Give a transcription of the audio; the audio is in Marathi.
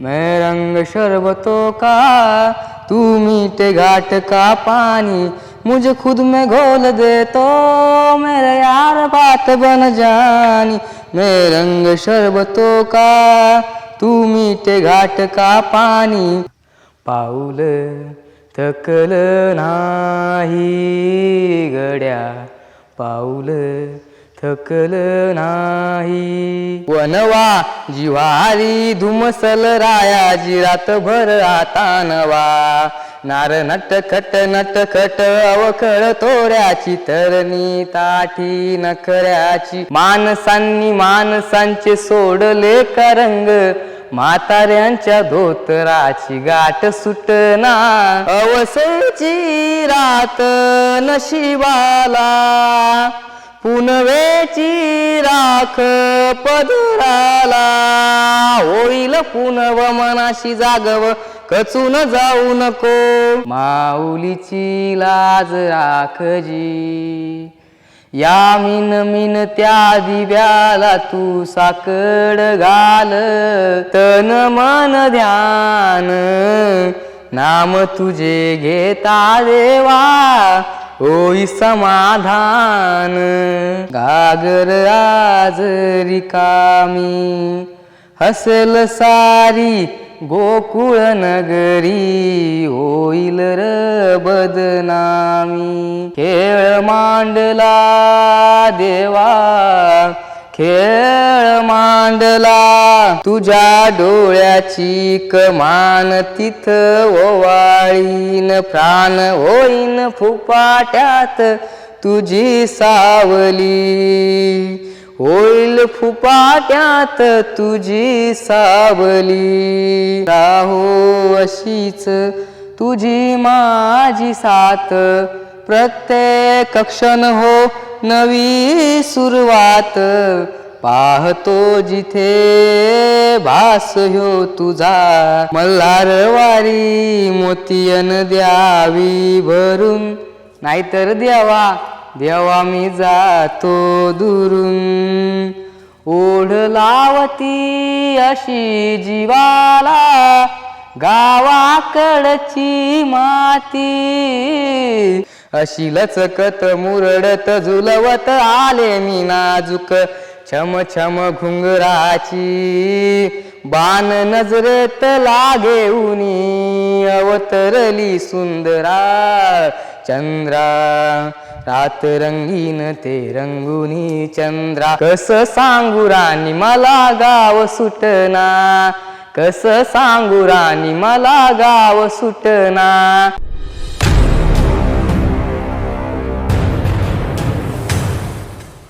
मैं रंग शरबतों का तू मीठे घाट का पानी मुझे खुद में घोल दे तो मेरे यार बात बन जानी। मैं रंग शरबतों का तू मीठे घाट का पानी। पाऊल थकल नाही गड्या पाऊल थकल नाही. वनवा जिवारी धुमसल राया जिरात भर आता नवा. नार नटखट नटखट अवखळ तोऱ्याची तरणी ताठी नखऱ्याची. माणसांनी माणसांचे सोडले करंग म्हाताऱ्यांच्या धोतराची गाठ सुटना. अवसेची रात नशिबाला. पुनवेची राख पदराला. होईल पुनव मनाशी जागव कचून जाऊ नको. माऊलीची लाज राखजी. या मिन मिन त्या दिव्याला तू साकड घाल. तन मन ध्यान नाम तुझे घेता देवा. होई समाधान गागर आज रिकामी. हसल सारी गोकुळ नगरी होईल र बदनामी. खेळ मांडला देवा खेळ मांडला. तुझ्या डोळ्याची कमान तिथ ओवाळीन प्राण होईन फुपाट्यात तुझी सावली. होईल फुपाट्यात तुझी सावली. राहो अशीच तुझी माझी साथ. प्रत्येक क्षण हो नवी सुरुवात. पाहतो जिथे भास ह्यो तुझा. मल्हारवारी मोतीयन द्यावी भरून. नाहीतर द्यावा देवा मी जातो दुरून. ओढ लावती अशी जीवाला गावाकडची माती. अशी लचकत मुरडत झुलवत आले मी नाजूक. छम छम घुंगराची बाण नजरेत लागे उनी अवतरली सुंदरा चंद्रा. रात रंगीन ते रंगुनी चंद्रा. कस सांगू राणी मला गाव सुटना? कस सांगू राणी मला गाव सुटना?